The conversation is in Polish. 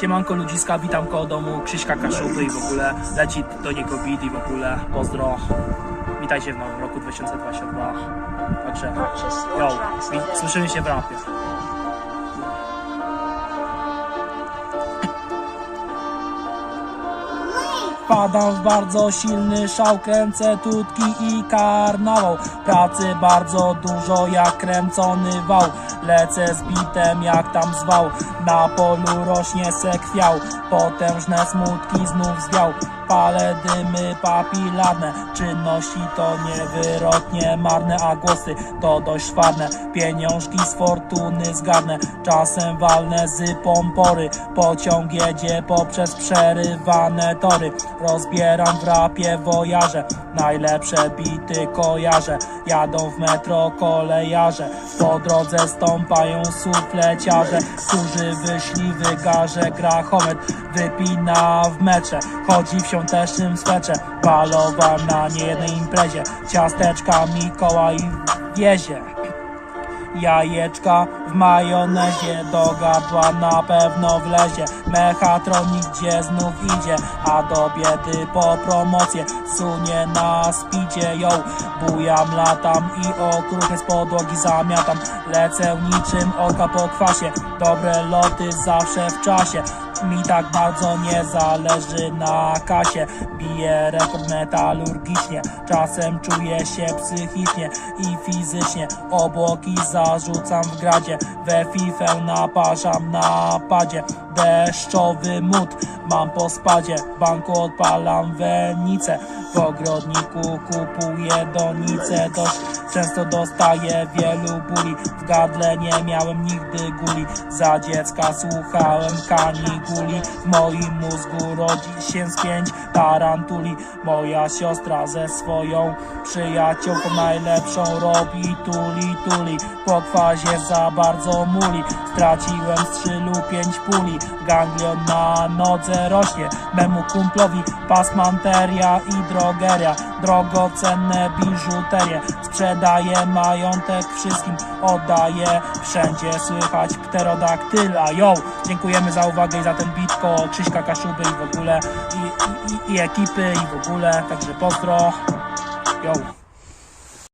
Siemanko ludziska, witam koło domu Krzyśka Kaszuby i w ogóle leci do niego beat i w ogóle pozdro. Witajcie w nowym roku 2022. Także, yo, słyszymy się w rapie. Padam w bardzo silny szał, kręcę tutki i karnawał Pracy bardzo dużo jak kręcony wał Lecę z bitem jak tam zwał. Na polu rośnie se kwiał Potężne smutki znów zwiał. Palę dymy papilarne Czynności to niewyrotnie marne A głosy to dość szwarne Pieniążki z fortuny zgarnę. Czasem walnę z pompory. Pociąg jedzie poprzez przerywane tory. Rozbieram w rapie wojarze Najlepsze bity kojarzę Jadą w metro kolejarze. Po drodze stąpają sufleciarze. Którzy wyszli wygarze grachomet Wypina w mecze. Chodzi w świątecznym swecze Balowa na niejednej imprezie. Ciasteczka Mikołaj wiezie Jajeczka w majonezie do gardła na pewno wlezie. Mechatronik gdzie znów idzie A do biedy po promocję Sunie na spidzie. Ją Bujam, latam i okruchy z podłogi zamiatam. Lecę niczym oka po kwasie. Dobre loty zawsze w czasie mi tak bardzo nie zależy na kasie. Biję rekord metalurgicznie Czasem czuję się psychicznie i fizycznie. Obłoki zarzucam w gradzie We fifę naparzam na padzie. Deszczowy mód mam po spadzie banku odpalam wenicę. W ogrodniku kupuję donicę Dość często dostaję wielu bóli. W gardle nie miałem nigdy guli. Za dziecka słuchałem kaniguli. W moim mózgu rodzi się z pięć tarantuli Moja siostra ze swoją przyjaciółką najlepszą robi tuli tuli. Po kwazie za bardzo muli. Straciłem z trzy lub pięć puli. Ganglion na nodze rośnie. Memu kumplowi pasmanteria i drogeria Drogocenne biżuterie Sprzedaję majątek wszystkim. Oddaję wszędzie słychać pterodaktyla. Yo, dziękujemy za uwagę i za ten bitko Krzyśka Kaszuby i w ogóle i, i, i ekipy i w ogóle. Także pozdro. Yo